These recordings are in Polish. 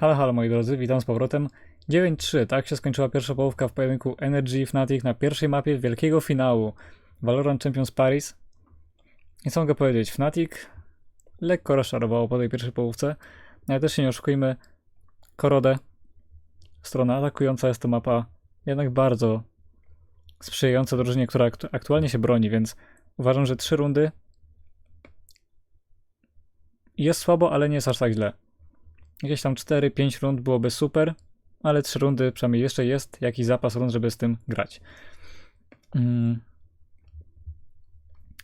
Halo, halo moi drodzy, witam z powrotem. 9-3, tak się skończyła pierwsza połówka w pojedynku Energy Fnatic na pierwszej mapie wielkiego finału Valorant Champions Paris. I co mogę powiedzieć, Fnatic lekko rozczarowało po tej pierwszej połówce, no ale też się nie oszukujmy, Korodę, strona atakująca jest to mapa jednak bardzo sprzyjająca drużynie, która aktu- aktualnie się broni, więc uważam, że trzy rundy jest słabo, ale nie jest aż tak źle. Jakieś tam 4-5 rund byłoby super, ale 3 rundy przynajmniej jeszcze jest jakiś zapas rund, żeby z tym grać. Mm.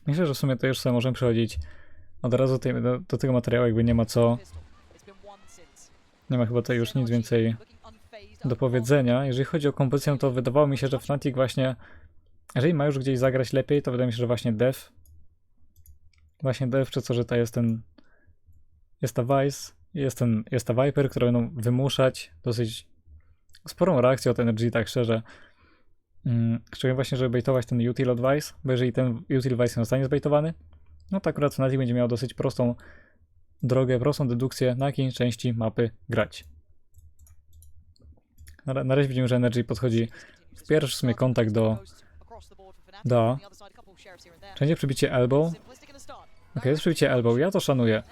Myślę, że w sumie to już sobie możemy przechodzić od razu tej, do, do tego materiału, jakby nie ma co, nie ma chyba tutaj już nic więcej do powiedzenia. Jeżeli chodzi o kompozycję, to wydawało mi się, że Fnatic właśnie, jeżeli ma już gdzieś zagrać lepiej, to wydaje mi się, że właśnie Dev, właśnie Dev, czy co, że to jest ten, jest ta Vice, jest, ten, jest ta Viper, które będą wymuszać dosyć sporą reakcję od Energy, tak szczerze. Mm, szczególnie właśnie, żeby baitować ten util od Vice, bo jeżeli ten util Vice nie zostanie zbaitowany, no to akurat Fnatic będzie miał dosyć prostą drogę, prostą dedukcję, na jakiej części mapy grać. Na, na razie widzimy, że Energy podchodzi w pierwszy w sumie kontakt do do. Wszędzie przybicie elbow. Ok, jest przybicie elbow, ja to szanuję.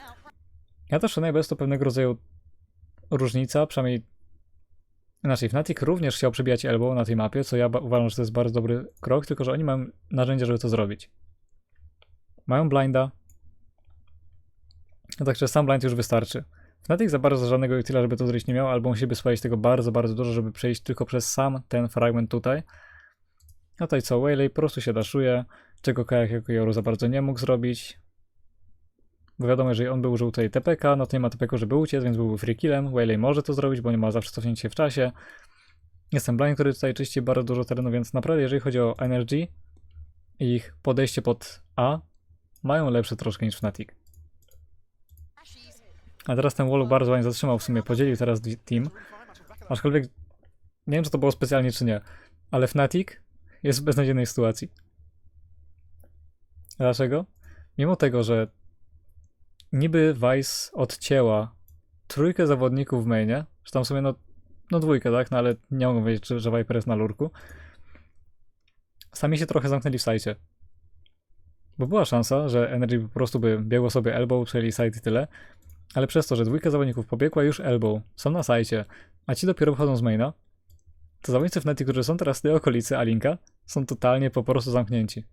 Ja to szanuję, bo jest to pewnego rodzaju różnica, przynajmniej inaczej. Fnatic również chciał przybijać elbow na tej mapie, co ja uważam, że to jest bardzo dobry krok, tylko że oni mają narzędzia, żeby to zrobić. Mają blinda, no także sam blind już wystarczy. Fnatic za bardzo żadnego utila, żeby to zrobić nie miał, albo musieliby spalić tego bardzo, bardzo dużo, żeby przejść tylko przez sam ten fragment tutaj. No tutaj co, Waylay po prostu się daszuje, czego Kajak jako Joru za bardzo nie mógł zrobić. Bo wiadomo, jeżeli on by użył tutaj TPK, no to nie ma TPK, żeby uciec, więc byłby free killem. Może to zrobić, bo nie ma zawsze cofnięcia w czasie. Jestem blind, który tutaj czyści bardzo dużo terenu, więc naprawdę jeżeli chodzi o Energy ich podejście pod A, mają lepsze troszkę niż Fnatic. A teraz ten wall bardzo ładnie zatrzymał, w sumie podzielił teraz team. Aczkolwiek nie wiem, czy to było specjalnie, czy nie, ale Fnatic jest w beznadziejnej sytuacji. Dlaczego? Mimo tego, że niby Vice odcięła trójkę zawodników w mainie, że tam w sumie no, no dwójkę, tak? No ale nie mogą wiedzieć, że, że Viper jest na lurku. Sami się trochę zamknęli w sajcie. Bo była szansa, że Energy po prostu by biegło sobie elbow, przejęli site i tyle. Ale przez to, że dwójka zawodników pobiegła już elbow, są na sajcie, a ci dopiero wychodzą z maina, to zawodnicy Fnatic, którzy są teraz w tej okolicy Alinka, są totalnie po prostu zamknięci.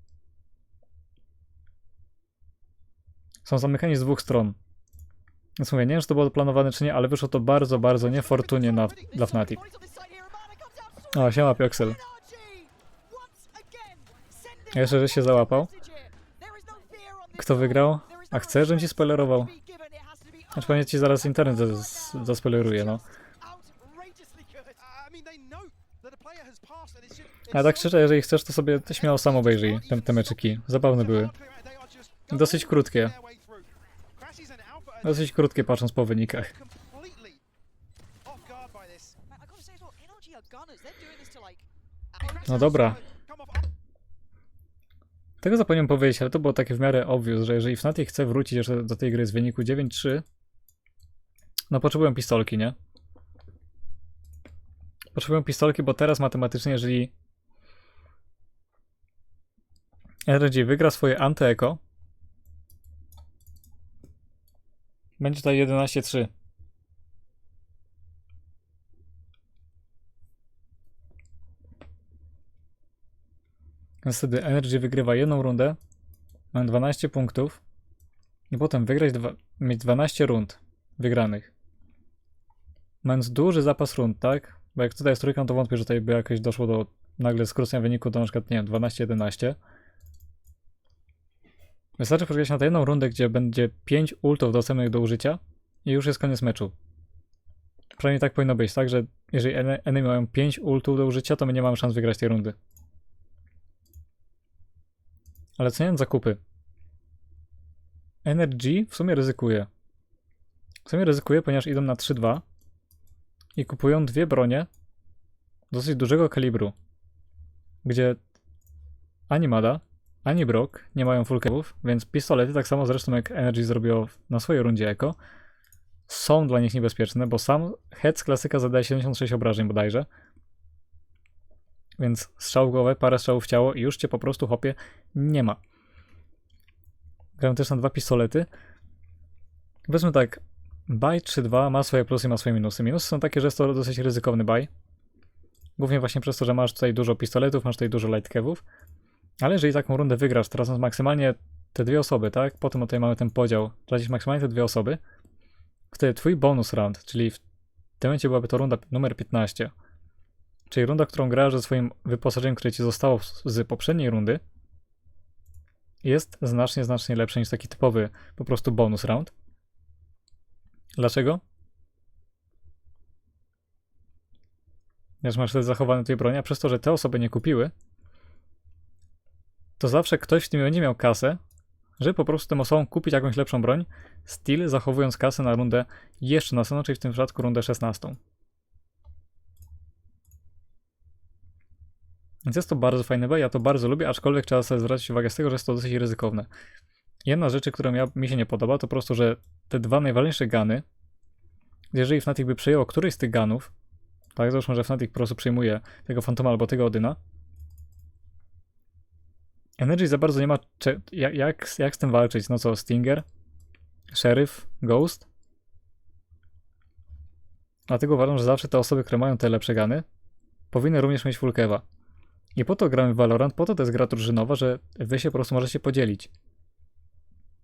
Są zamykani z dwóch stron. Więc mówię, nie wiem, czy to było planowane, czy nie, ale wyszło to bardzo, bardzo niefortunnie na, dla Fnatic. O, siema Pioxel. Jeszcze, że się załapał. Kto wygrał? A chcę, żebym ci spoilerował? Znaczy pewnie ci zaraz internet zas- zaspoileruje, no. A tak szczerze, jeżeli chcesz, to sobie śmiało sam obejrzyj te, te meczyki. Zabawne były. Dosyć krótkie. Dosyć krótkie patrząc po wynikach. No dobra. Tego zapomniałem powiedzieć, ale to było takie w miarę obvious, że jeżeli Fnatic chce wrócić jeszcze do tej gry z wyniku 9-3, no potrzebują pistolki, nie? Potrzebują pistolki, bo teraz matematycznie, jeżeli Energy wygra swoje anty-eko, będzie tutaj 11-3. Więc wtedy Energy wygrywa jedną rundę, mam 12 punktów i potem wygrać dwa, mieć 12 rund wygranych. Mając duży zapas rund, tak? Bo jak tutaj jest trójką, to wątpię, że tutaj by jakieś doszło do nagle skrócenia wyniku do na przykład, nie wiem, 12-11. Wystarczy poczekać na tę jedną rundę, gdzie będzie 5 ultów dostępnych do użycia i już jest koniec meczu. Przynajmniej tak powinno być, tak? Że jeżeli ene- enemy mają 5 ultów do użycia, to my nie mamy szans wygrać tej rundy. Ale ceniąc zakupy. Energy w sumie ryzykuje. W sumie ryzykuje, ponieważ idą na 3-2 i kupują dwie bronie dosyć dużego kalibru, gdzie ani Mada, ani Brock nie mają full capów, więc pistolety, tak samo zresztą jak Energy zrobiło na swojej rundzie Eko, są dla nich niebezpieczne, bo sam head klasyka zadaje 76 obrażeń bodajże. Więc strzał głowę, parę strzałów w ciało i już cię po prostu hopie nie ma. Gram też na dwa pistolety. Powiedzmy tak, buy 3-2 ma swoje plusy, ma swoje minusy. Minusy są takie, że jest to dosyć ryzykowny buy. Głównie właśnie przez to, że masz tutaj dużo pistoletów, masz tutaj dużo lightkewów. Ale jeżeli taką rundę wygrasz, tracąc maksymalnie te dwie osoby, tak? Potem tutaj mamy ten podział, tracisz maksymalnie te dwie osoby. Wtedy twój bonus round, czyli w tym momencie byłaby to runda numer 15. Czyli runda, którą grasz ze swoim wyposażeniem, które ci zostało z- poprzedniej rundy, jest znacznie, znacznie lepsze niż taki typowy po prostu bonus round. Dlaczego? Ponieważ masz wtedy zachowane tej broni, a przez to, że te osoby nie kupiły, to zawsze ktoś w tym będzie miał kasę, żeby po prostu tym osobom kupić jakąś lepszą broń, still zachowując kasę na rundę jeszcze następną, czyli w tym przypadku rundę 16. Więc jest to bardzo fajne B, ja to bardzo lubię, aczkolwiek trzeba sobie zwrócić uwagę z tego, że jest to dosyć ryzykowne. Jedna z rzeczy, która ja, mi się nie podoba, to po prostu, że te dwa najważniejsze gany, jeżeli Fnatic by przejęło któryś z tych ganów, tak, załóżmy, że Fnatic po prostu przejmuje tego Fantoma albo tego Odyna, Energy za bardzo nie ma jak, jak, jak z tym walczyć, no co, Stinger, Sheriff, Ghost? Dlatego uważam, że zawsze te osoby, które mają te lepsze gany, powinny również mieć full kewa. I po to gramy w Valorant, po to to jest gra drużynowa, że wy się po prostu możecie podzielić.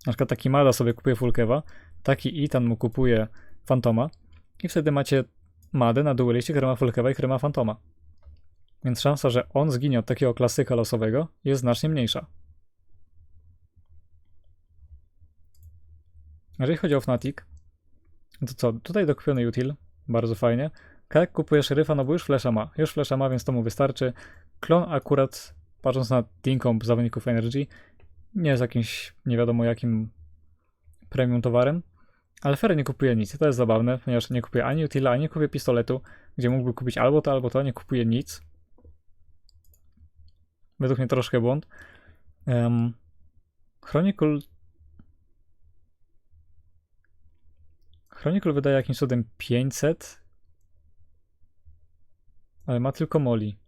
Na przykład taki Mada sobie kupuje full kewa, taki Ethan mu kupuje Fantoma i wtedy macie Madę na dueliście, która ma full kewa i która ma Fantoma. Więc szansa, że on zginie od takiego klasyka losowego jest znacznie mniejsza. Jeżeli chodzi o Fnatic, to co, tutaj dokupiony util, bardzo fajnie. Kajak kupuje szeryfa, no bo już flesza ma. Już flesza ma, więc to mu wystarczy. Klon akurat, patrząc na comp zawodników Energy, nie jest jakimś nie wiadomo jakim premium towarem. Ale Ferry nie kupuje nic. To jest zabawne, ponieważ nie kupuje ani utila, ani nie kupuje pistoletu, gdzie mógłby kupić albo to, albo to, nie kupuje nic. Według mnie troszkę błąd. Um, Chronicle Chronicle wydaje jakimś cudem 500, ale ma tylko Moli.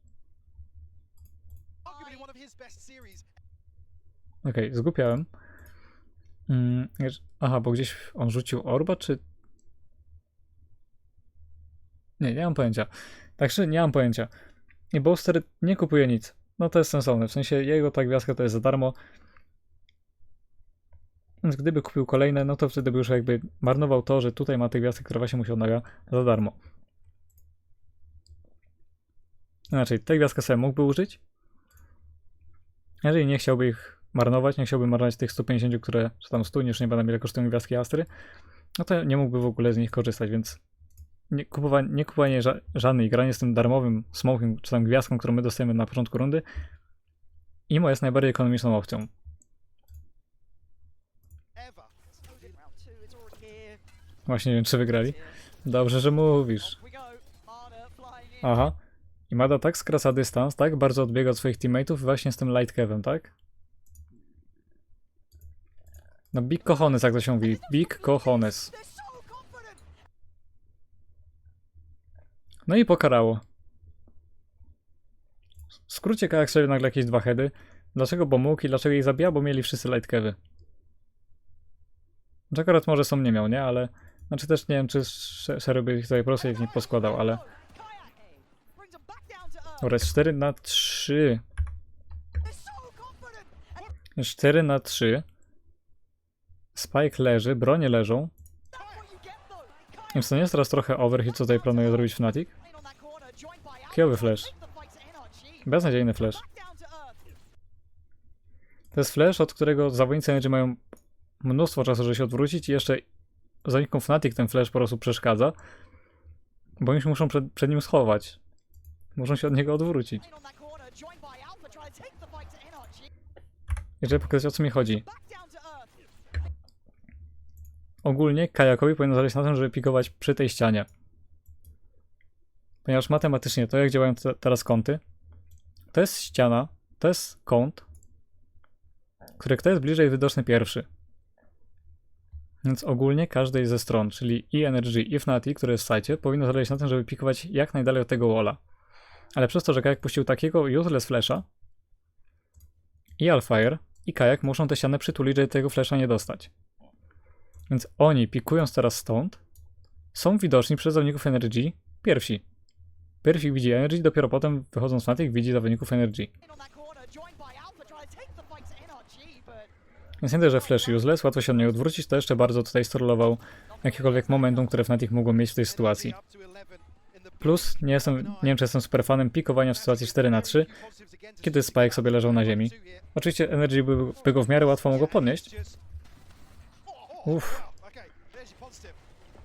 Okej, zgłupiałem. Mm, aha, bo gdzieś on rzucił orba, czy... Nie, nie mam pojęcia. Także nie mam pojęcia. I Bolster nie kupuje nic. No to jest sensowne, w sensie jego ta gwiazdka to jest za darmo. Więc gdyby kupił kolejne, no to wtedy by już jakby marnował to, że tutaj ma te gwiazdki, które właśnie mu się odnawia za darmo. Inaczej, tę gwiazdkę sobie mógłby użyć. Jeżeli nie chciałby ich marnować, nie chciałby marnować tych 150, które, czy tam 100, już nie będę ile kosztują gwiazdki Astry, no to nie mógłby w ogóle z nich korzystać, więc nie kupowanie, nie kupowanie ża- żadnej granie z tym darmowym smokiem, czy tam gwiazdką, którą my dostajemy na początku rundy, imo jest najbardziej ekonomiczną opcją. Właśnie nie wiem, czy wygrali. Dobrze, że mówisz. Aha. I Mada tak skraca dystans, tak? Bardzo odbiega od swoich teammateów właśnie z tym light kevem, tak? No big cojones, jak to się mówi. Big cojones. No i pokarało. W skrócie Kajak sobie nagle jakieś dwa heady. Dlaczego bo mógł i dlaczego ich zabija? Bo mieli wszyscy light kewy. Że akurat może są nie miał, nie? Ale... Znaczy też nie wiem, czy Sherry by ich tutaj prostu ich nie poskładał, ale... Jest 4 na 3. They're so confident. And 4 na 3. Spike leży, bronie leżą. To nie jest teraz trochę overhit, co tutaj planuje zrobić Fnatic? Kijowy flash. Beznadziejny flash. To jest flash, od którego zawodnicy Energy mają mnóstwo czasu, żeby się odwrócić i jeszcze zawodnikom Fnatic ten flash po prostu przeszkadza, bo oni się muszą przed, przed nim schować. Muszą się od niego odwrócić. In on that corner, joined by Alpha, trying to take the fight to NRG. I żeby pokazać o co mi chodzi. Ogólnie Kajakowi powinno zależeć na tym, żeby pikować przy tej ścianie. Ponieważ matematycznie to jak działają te, teraz kąty, to jest ściana, to jest kąt, który kto jest bliżej widoczny pierwszy. Więc ogólnie każdej ze stron, czyli i Energy, i Fnatic, które jest w sajcie, powinno zależeć na tym, żeby pikować jak najdalej od tego walla. Ale przez to, że Kajak puścił takiego useless flasha, i Alfire, i Kajak muszą tę ścianę przytulić, żeby tego flasha nie dostać. Więc oni, pikując teraz stąd, są widoczni przez zawodników Energy pierwsi. Pierwsi widzi Energy, dopiero potem wychodząc Fnatic widzi zawodników Energy. Więc nie dość, że Flash useless, łatwo się od niej odwrócić, to jeszcze bardzo tutaj strollował jakiekolwiek momentum, które Fnatic mogło mieć w tej sytuacji. Plus, nie, jestem, nie wiem czy jestem super fanem pikowania w sytuacji 4 na 3 kiedy Spike sobie leżał na ziemi. Oczywiście Energy by, by go w miarę łatwo mogło podnieść. Uff.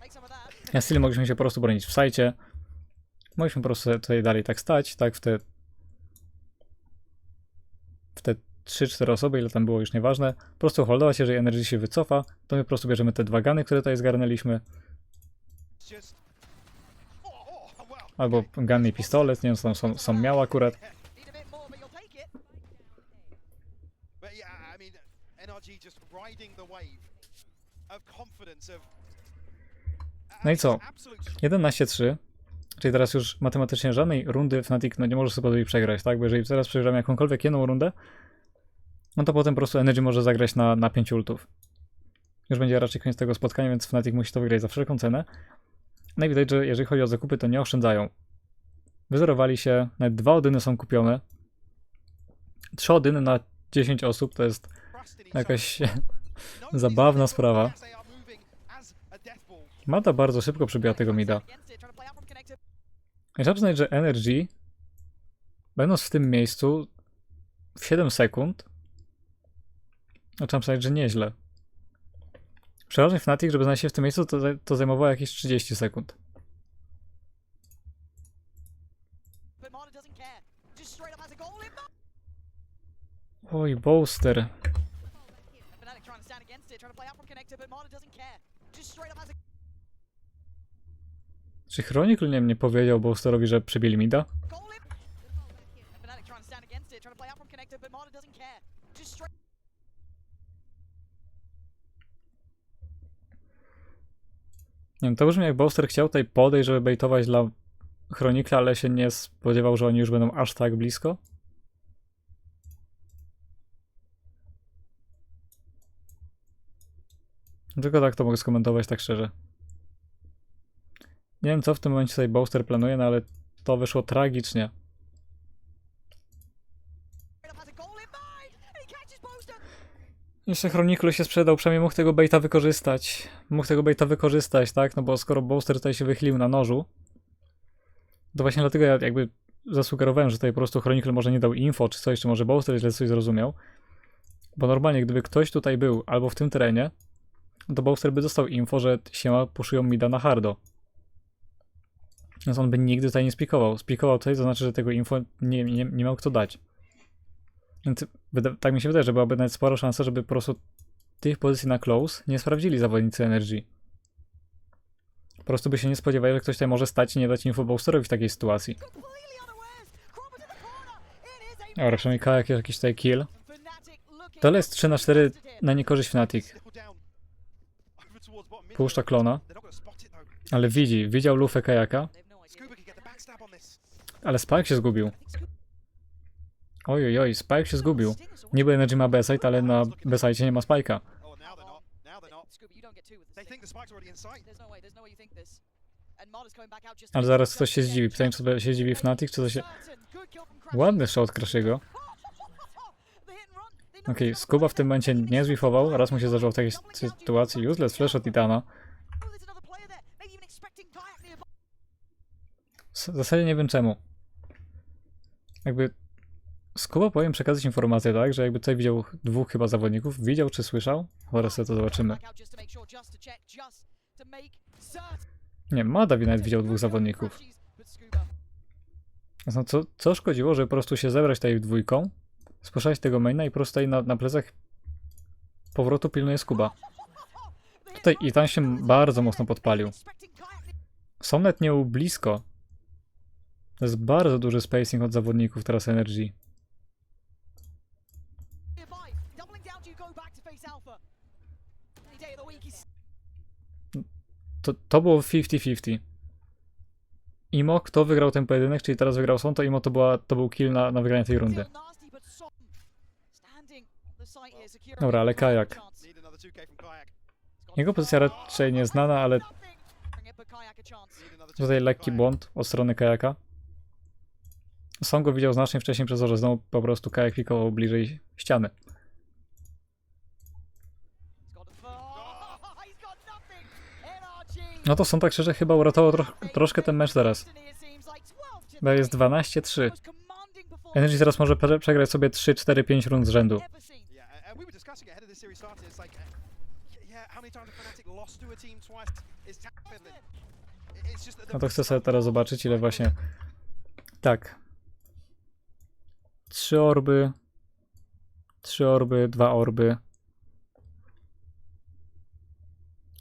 make some of that. Ja styl mogliśmy się po prostu bronić w sajcie. Mogliśmy po prostu tutaj dalej tak stać, tak w te w te 3-4 osoby, ile tam było już nieważne. Po prostu holdować, jeżeli Energy się wycofa, to my po prostu bierzemy te dwa gany, które tutaj zgarnęliśmy. Albo gun i pistolet, nie wiem co tam są, są miał akurat. NRG just riding the wave. No i co? Absolute 11-3, czyli teraz już matematycznie żadnej rundy Fnatic no nie może sobie pozwolić przegrać, tak? Bo jeżeli teraz przegramy jakąkolwiek jedną rundę, no to potem po prostu Energy może zagrać na, na 5 ultów. Już będzie raczej koniec tego spotkania, więc Fnatic musi to wygrać za wszelką cenę. No i widać, że jeżeli chodzi o zakupy, to nie oszczędzają. Wyzerowali się, nawet dwa odyny są kupione. Trzy odyny na 10 osób to jest jakaś zabawna sprawa. Mata bardzo szybko przebija tego mida. I trzeba przyznać, że Energy, będąc w tym miejscu w 7 sekund, no trzeba przyznać, że nieźle. Przeważnie Fnatic, żeby znaleźć się w tym miejscu, to, to zajmowało jakieś 30 sekund. But Marta Czy Chronicle nie mnie powiedział Boosterowi, że przebili mida? Nie wiem, to brzmi jak Booster chciał tutaj podejść, żeby baitować dla Chronikla, ale się nie spodziewał, że oni już będą aż tak blisko. Tylko tak to mogę skomentować, tak szczerze. Nie wiem, co w tym momencie tutaj Booster planuje, no ale to wyszło tragicznie. Jeszcze Chroniklu się sprzedał, przynajmniej mógł tego baita wykorzystać. Mógł tego baita wykorzystać, tak? No bo skoro Booster tutaj się wychylił na nożu, to właśnie dlatego ja jakby zasugerowałem, że tutaj po prostu Chronikle może nie dał info, czy coś, czy może Booster źle coś zrozumiał. Bo normalnie, gdyby ktoś tutaj był, albo w tym terenie, to Booster by dostał info, że siema puszują mida na hardo. Więc on by nigdy tutaj nie spikował. Spikował tutaj, to znaczy, że tego info nie, nie, nie miał kto dać. Więc tak mi się wydaje, że byłaby nawet spora szansa, żeby po prostu tych pozycji na close nie sprawdzili zawodnicy Energy. Po prostu by się nie spodziewali, że ktoś tutaj może stać i nie dać info Boosterowi w takiej sytuacji. Dobra, przynajmniej Kajak jakiś tutaj kill. To jest 3 na 4 blasted here. na niekorzyść Fnatic. Puszcza klona, ale widzi, widział lufę Kajaka, ale Spike się zgubił. Oj, oj, Spike się zgubił. Niby Energy ma B-site, ale na B-site nie ma Spike'a. Ale zaraz ktoś się zdziwi. Pytanie, czy się zdziwi Fnatic, czy to się... Ładny shot Crashiego. Okej, it's Skuba w tym momencie nie zwifował, raz mu się zdarzyło w takiej sytuacji useless flash od Titana. W zasadzie nie wiem czemu. Jakby Skuba powinien przekazać informację, tak, że jakby tutaj widział dwóch chyba zawodników, widział czy słyszał? Zaraz to zobaczymy. Nie, Madawi nawet widział dwóch zawodników. No co, co szkodziło, żeby po prostu się zebrać tutaj dwójką, spuszczać tego maina i po prostu na, na plecach powrotu pilnuje Skuba. Tutaj i tam się bardzo mocno podpalił. Nawet nie blisko. To jest bardzo duży spacing od zawodników teraz Energy. to to, było 50-50. Imo, kto wygrał ten pojedynek, czyli teraz wygrał Son, to Imo to, była, to był kill na, na wygranie tej rundy. Dobra, ale kajak. chance. Need another 2k from Kayak. Jego pozycja raczej nieznana, ale Bring it, but Kayak a chance. Need another 2K tutaj lekki błąd od strony kajaka. Son go widział znacznie wcześniej przez to, że znowu po prostu kajak klikował bliżej ściany. No to Son tak szczerze chyba uratował troch, troszkę ten mecz teraz. Bo jest 12-3. Energy teraz może prze- przegrać sobie 3, 4, 5 rund z rzędu. And we were discussing ahead of series started. It's like, yeah, how many times lost to a team twice? No to chcę sobie teraz zobaczyć ile właśnie... Tak. 3 orby. 3 orby, 2 orby.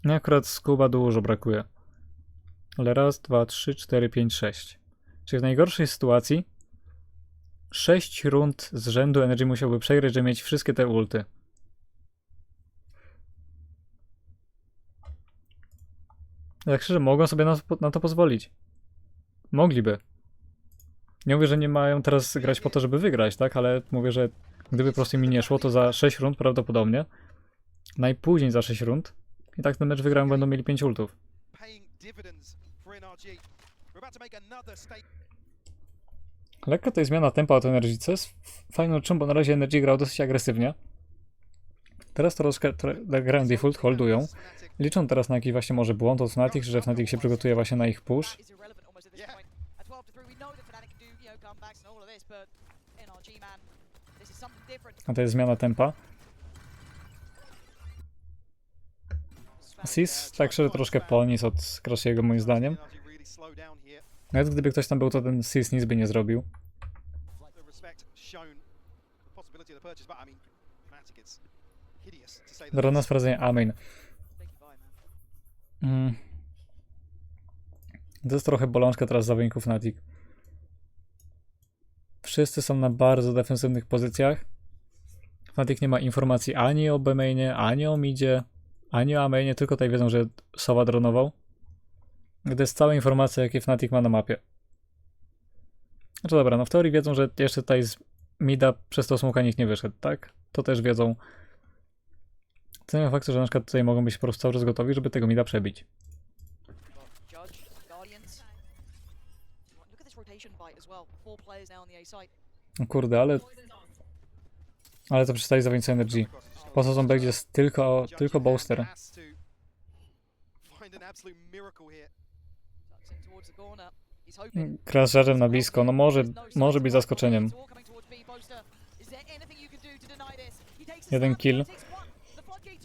Nie akurat skuba dużo brakuje. Ale raz, dwa, trzy, cztery, pięć, sześć. Czyli w najgorszej sytuacji 6 rund z rzędu Energy musiałby przegrać, żeby mieć wszystkie te ulty. Jak szczerze, mogą sobie na, na to pozwolić. Mogliby. Nie mówię, że nie mają teraz grać po to, żeby wygrać, tak? Ale mówię, że gdyby po prostu mi nie szło, to za 6 rund prawdopodobnie. Najpóźniej za 6 rund. I tak ten mecz wygrają, będą mieli 5 ultów. Lekka to jest zmiana tempa od Energy, co jest fajną rzeczą, bo na razie Energy grał dosyć agresywnie. Teraz troszkę tro- grają default, holdują. Liczą teraz na jakiś właśnie może błąd od Fnatic, że Fnatic się przygotuje właśnie na ich push. That is irrelevant almost at this Yeah. point. At 12 to 3, we know that Fnatic can do, you know, comebacks and all of this, but NRG, man, this is something different. A to jest zmiana tempa. Sis tak szczerze troszkę poniósł od Crashiego moim zdaniem. Nawet gdyby ktoś tam był, to ten Sis nic by nie zrobił. The respect shown, the possibility of the purchase, but I mean, Fnatic, it's hideous to say the Dobra, na least. sprawdzenie man. Mm. To jest trochę bolączka teraz zawodników Fnatic. Wszyscy są na bardzo defensywnych pozycjach. Fnatic nie ma informacji ani o B-mainie, ani o midzie, ani o A-mainie, tylko tutaj wiedzą, że Sowa dronował. Gdy jest cała informacja, jakie Fnatic ma na mapie. Znaczy dobra, no w teorii wiedzą, że jeszcze tutaj z mida przez to smoka nikt nie wyszedł, tak? To też wiedzą. To ma faktu, że na przykład tutaj mogą być po prostu cały czas gotowi, żeby tego mida przebić. No kurde, ale... Ale to przestaje zawieńca Energy. Po co zombie jest tylko, tylko booster. Żarem na blisko, no może, może być zaskoczeniem. Jeden kill.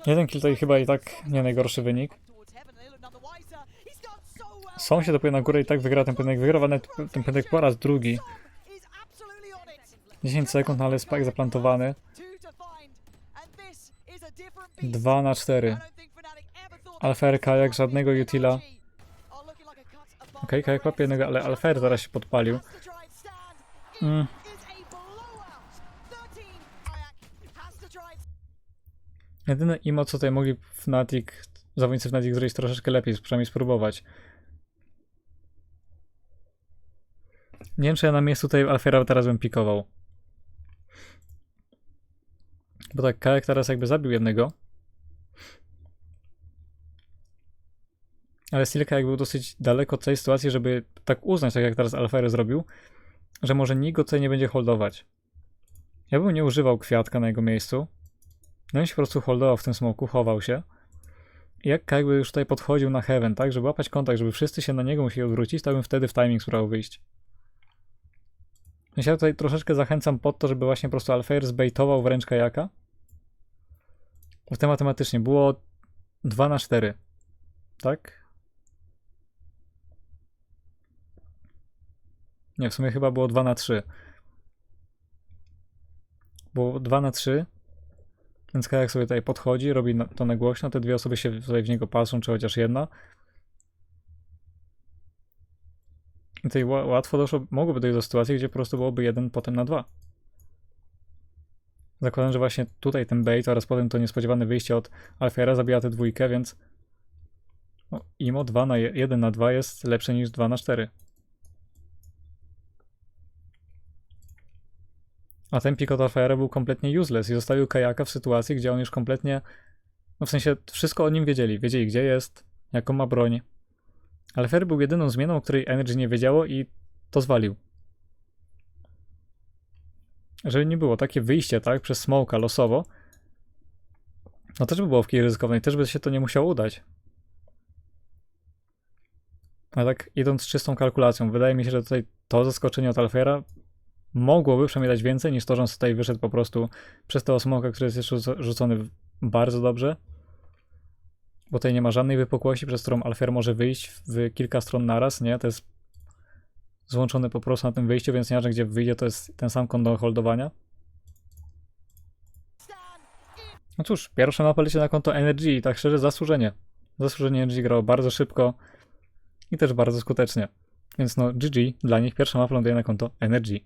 Jeden kill to i chyba i tak nie najgorszy wynik. Up towards heaven, they look none the wiser. He's done so well. Są się dopłynie na górę i tak wygra ten. Wygra nawet ten pojedynek po raz drugi. Is absolutely on it. 10 sekund, no ale spike zaplantowany. Two to find. And this is a different beast. 2 na 4. I don't think Fnatic ever thought Alfer, Kajak, żadnego utila. Okej, the łapie jednego, ale Alfer zaraz się podpalił. Mm. is a blowout. 13. Kajak has to try and Jedyne imo, co tutaj mogli Fnatic, zawodnicy Fnatic zrobić troszeczkę lepiej, przynajmniej spróbować. Nie wiem, czy ja na miejscu tutaj Alfera teraz bym pikował. Bo tak, Kajak teraz jakby zabił jednego. Ale Silka jak był dosyć daleko od tej sytuacji, żeby tak uznać, tak jak teraz Alfery zrobił, że może nikt go tutaj nie będzie holdować. Ja bym nie używał kwiatka na jego miejscu. No i się po prostu holdował w tym smoku, chował się. I jak jakby już tutaj podchodził na heaven, tak, żeby łapać kontakt, żeby wszyscy się na niego musieli odwrócić, to bym wtedy w timing spróbował wyjść. Ja tutaj troszeczkę zachęcam pod to, żeby właśnie po prostu Alfair zbejtował wręcz kajaka. Bo to matematycznie było 2 na 4. Tak? Nie, w sumie chyba było 2 na 3. Było 2 na 3. Więc kajak sobie tutaj podchodzi, robi to na głośno, te dwie osoby się tutaj w niego patrzą, czy chociaż jedna. I tutaj ła- łatwo doszło, mogłoby dojść do sytuacji, gdzie po prostu byłoby jeden potem na dwa. Zakładam, że właśnie tutaj ten bait oraz potem to niespodziewane wyjście od Alfiera zabija tę dwójkę, więc No, IMO 2 na 1 na 2 jest lepsze niż 2 na 4. A ten Pico Alfajera był kompletnie useless i zostawił Kajaka w sytuacji, gdzie on już kompletnie, no w sensie wszystko o nim wiedzieli. Wiedzieli gdzie jest, jaką ma broń. Ale Fer był jedyną zmianą, o której Energy nie wiedziało i to zwalił. Żeby nie było takie wyjście, tak, przez smoka losowo, no też by było w kij ryzykownej, też by się to nie musiało udać. Ale tak idąc czystą kalkulacją, wydaje mi się, że tutaj to zaskoczenie od Alfera mogłoby przynajmniej dać więcej niż to, że on tutaj wyszedł po prostu przez tego smoka, który jest jeszcze rzuc- rzucony bardzo dobrze. Bo tutaj nie ma żadnej wypukłości, przez którą Alfer może wyjść w kilka stron naraz, nie? To jest złączone po prostu na tym wyjściu, więc nieważne gdzie wyjdzie, to jest ten sam kąt do holdowania. No cóż, pierwsza mapa leci na konto Energy i tak szczerze zasłużenie. Zasłużenie Energy grało bardzo szybko i też bardzo skutecznie. Więc no GG, dla nich pierwsza mapa ląduje na konto Energy.